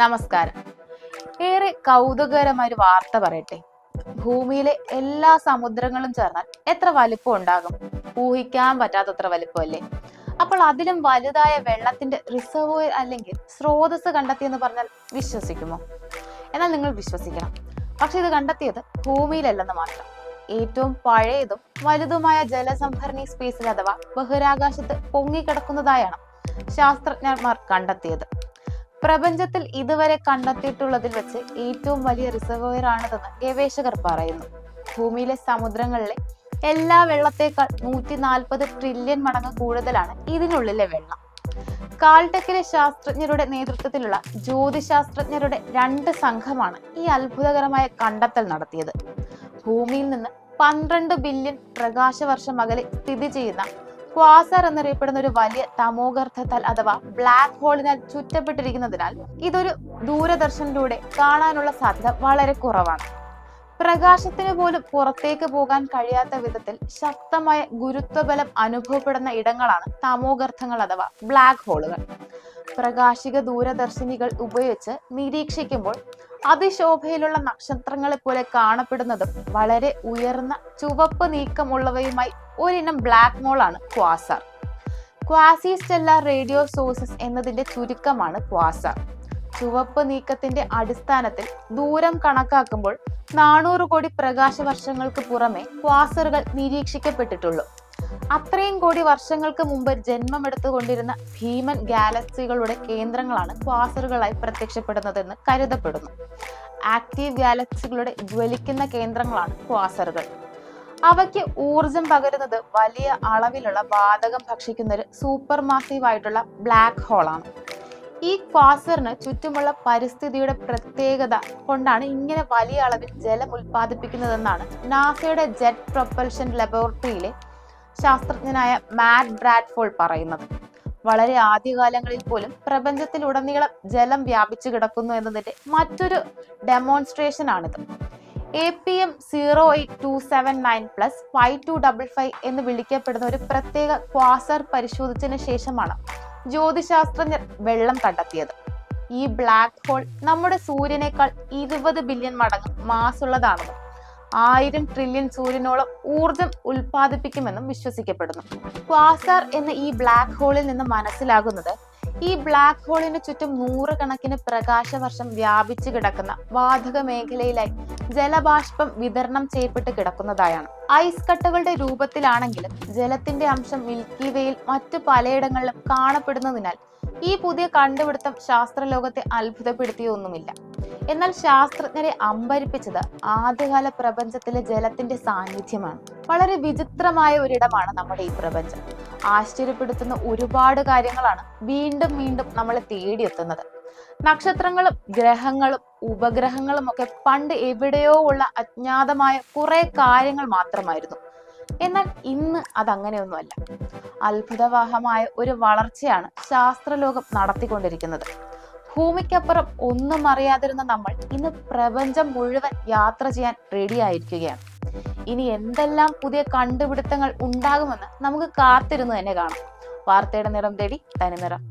നമസ്കാരം. ഏറെ കൗതുകകരമായ ഒരു വാർത്ത പറയട്ടെ. ഭൂമിയിലെ എല്ലാ സമുദ്രങ്ങളും ചേർന്നാൽ എത്ര വലിപ്പം ഉണ്ടാകും? ഊഹിക്കാൻ പറ്റാത്തത്ര വലിപ്പമല്ലേ? അപ്പോൾ അതിലും വലുതായ വെള്ളത്തിന്റെ റിസർവോയർ അല്ലെങ്കിൽ സ്രോതസ് കണ്ടെത്തിയെന്ന് പറഞ്ഞാൽ വിശ്വസിക്കുമോ? എന്നാൽ നിങ്ങൾ വിശ്വസിക്കണം. പക്ഷെ ഇത് കണ്ടെത്തിയത് ഭൂമിയിലല്ലെന്ന് മാത്രം. ഏറ്റവും പഴയതും വലുതുമായ ജലസംഭരണി സ്പേസിൽ അഥവാ ബഹിരാകാശത്ത് പൊങ്ങിക്കിടക്കുന്നതായാണ് ശാസ്ത്രജ്ഞന്മാർ കണ്ടെത്തിയത്. പ്രപഞ്ചത്തിൽ ഇതുവരെ കണ്ടെത്തിയിട്ടുള്ളതിൽ വെച്ച് ഏറ്റവും വലിയ റിസർവോയർ ആണിതെന്ന് ഗവേഷകർ പറയുന്നു. ഭൂമിയിലെ സമുദ്രങ്ങളിലെ എല്ലാ വെള്ളത്തേക്കാൾ നൂറ്റി നാൽപ്പത് ട്രില്യൺ മടങ്ങ് കൂടുതലാണ് ഇതിനുള്ളിലെ വെള്ളം. കാൽടെക്കിലെ ശാസ്ത്രജ്ഞരുടെ നേതൃത്വത്തിലുള്ള ജ്യോതിശാസ്ത്രജ്ഞരുടെ രണ്ട് സംഘമാണ് ഈ അത്ഭുതകരമായ കണ്ടെത്തൽ നടത്തിയത്. ഭൂമിയിൽ നിന്ന് പന്ത്രണ്ട് ബില്യൺ പ്രകാശവർഷം അകലെ സ്ഥിതി ചെയ്യുന്ന ക്വാസർ എന്നറിയപ്പെടുന്ന ഒരു വലിയ തമോഗർത്തത്താൽ അഥവാ ബ്ലാക്ക് ഹോളിനാൽ ചുറ്റപ്പെട്ടിരിക്കുന്നതിനാൽ ഇതൊരു ദൂരദർശനിലൂടെ കാണാനുള്ള സാധ്യത വളരെ കുറവാണ്. പ്രകാശത്തിന് പോലും പുറത്തേക്ക് പോകാൻ കഴിയാത്ത വിധത്തിൽ ശക്തമായ ഗുരുത്വബലം അനുഭവപ്പെടുന്ന ഇടങ്ങളാണ് തമോഗർത്തങ്ങൾ അഥവാ ബ്ലാക്ക് ഹോളുകൾ പ്രകാശിക ദൂരദർശിനികൾ ഉപയോഗിച്ച് നിരീക്ഷിക്കുമ്പോൾ അതിശോഭയിലുള്ള നക്ഷത്രങ്ങളെ പോലെ കാണപ്പെടുന്നതും വളരെ ഉയർന്ന ചുവപ്പ് നീക്കമുള്ളവയുമായി ഒരിനം ബ്ലാക്ക് ഹോൾ ആണ് quasar. Quasi stellar radio sources എന്നതിന്റെ ചുരുക്കമാണ് ക്വാസർ. ചുവപ്പ് നീക്കത്തിന്റെ അടിസ്ഥാനത്തിൽ ദൂരം കണക്കാക്കുമ്പോൾ നാനൂറ് കോടി പ്രകാശ വർഷങ്ങൾക്ക് പുറമെ ക്വാസറുകൾ നിരീക്ഷിക്കപ്പെട്ടിട്ടുള്ളൂ. അത്രയും കോടി വർഷങ്ങൾക്ക് മുമ്പ് ജന്മമെടുത്തുകൊണ്ടിരുന്ന ഭീമൻ ഗാലക്സികളുടെ കേന്ദ്രങ്ങളാണ് ക്വാസറുകളായി പ്രത്യക്ഷപ്പെടുന്നതെന്ന് കരുതപ്പെടുന്നു. ആക്റ്റീവ് ഗാലക്സികളുടെ ജ്വലിക്കുന്ന കേന്ദ്രങ്ങളാണ് ക്വാസറുകൾ. അവയ്ക്ക് ഊർജം പകരുന്നത് വലിയ അളവിലുള്ള വാതകം ഭക്ഷിക്കുന്ന ഒരു സൂപ്പർ മാസീവ് ആയിട്ടുള്ള ബ്ലാക്ക് ഹോളാണ്. ഈ ക്വാസറിന് ചുറ്റുമുള്ള പരിസ്ഥിതിയുടെ പ്രത്യേകത കൊണ്ടാണ് ഇങ്ങനെ വലിയ അളവിൽ ജലം ഉൽപ്പാദിപ്പിക്കുന്നതെന്നാണ് നാസയുടെ ജെറ്റ് പ്രൊപ്പൽഷൻ ലബോറട്ടറിയിലെ ശാസ്ത്രജ്ഞനായ മാറ്റ് ബ്രാഡ്ഫോൾ പറയുന്നത്. വളരെ ആദ്യകാലങ്ങളിൽ പോലും പ്രപഞ്ചത്തിലുടനീളം ജലം വ്യാപിച്ചു കിടക്കുന്നു എന്നതിന്റെ മറ്റൊരു ഡെമോൺസ്ട്രേഷൻ ആണിത്. A P M zero eight two seven nine plus five two double five എന്ന് വിളിക്കപ്പെടുന്ന ഒരു പ്രത്യേക ക്വാസർ പരിശോധിച്ചതിന് ശേഷമാണ് ജ്യോതിശാസ്ത്രജ്ഞർ വെള്ളം കണ്ടെത്തിയത്. ഈ ബ്ലാക്ക് ഹോൾ നമ്മുടെ സൂര്യനേക്കാൾ ഇരുപത് ബില്യൺ മടങ്ങ് മാസ് ഉള്ളതാണെന്നും ആയിരം ട്രില്യൺ സൂര്യനോളം ഊർജം ഉൽപ്പാദിപ്പിക്കുമെന്നും വിശ്വസിക്കപ്പെടുന്നു. ക്വാസാർ എന്ന ഈ ബ്ലാക്ക് ഹോളിൽ നിന്ന് മനസ്സിലാകുന്നത് ഈ ബ്ലാക്ക് ഹോളിന് ചുറ്റും നൂറുകണക്കിന് പ്രകാശവർഷം വ്യാപിച്ചു കിടക്കുന്ന വാതക മേഖലയിലായി ജലബാഷ്പം വിതരണം ചെയ്യപ്പെട്ട് കിടക്കുന്നതായാണ്. ഐസ് കട്ടകളുടെ രൂപത്തിലാണെങ്കിലും ജലത്തിന്റെ അംശം മിൽക്കി വേയിൽ മറ്റു പലയിടങ്ങളിലും കാണപ്പെടുന്നതിനാൽ ഈ പുതിയ കണ്ടുപിടുത്തം ശാസ്ത്രലോകത്തെ അത്ഭുതപ്പെടുത്തിയൊന്നുമില്ല. എന്നാൽ ശാസ്ത്രജ്ഞരെ അമ്പരിപ്പിച്ചത് ആദ്യകാല പ്രപഞ്ചത്തിലെ ജലത്തിന്റെ സാന്നിധ്യമാണ്. വളരെ വിചിത്രമായ ഒരിടമാണ് നമ്മുടെ ഈ പ്രപഞ്ചം. ആശ്ചര്യപ്പെടുത്തുന്ന ഒരുപാട് കാര്യങ്ങളാണ് വീണ്ടും വീണ്ടും നമ്മളെ തേടിയെത്തുന്നത്. നക്ഷത്രങ്ങളും ഗ്രഹങ്ങളും ഉപഗ്രഹങ്ങളും ഒക്കെ പണ്ട് എവിടെയോ ഉള്ള അജ്ഞാതമായ കുറെ കാര്യങ്ങൾ മാത്രമായിരുന്നു. എന്നാൽ ഇന്ന് അതങ്ങനെയൊന്നുമല്ല. അത്ഭുതവാഹമായ ഒരു വളർച്ചയാണ് ശാസ്ത്രലോകം നടത്തിക്കൊണ്ടിരിക്കുന്നത്. ഭൂമിക്കപ്പുറം ഒന്നും അറിയാതിരുന്ന നമ്മൾ ഇന്ന് പ്രപഞ്ചം മുഴുവൻ യാത്ര ചെയ്യാൻ റെഡി ആയിരിക്കുകയാണ്. ഇനി എന്തെല്ലാം പുതിയ കണ്ടുപിടുത്തങ്ങൾ ഉണ്ടാകുമെന്ന് നമുക്ക് കാത്തിരുന്ന് തന്നെ കാണാം. വാർത്തയുടെ നിറം തേടി തനിനിറം.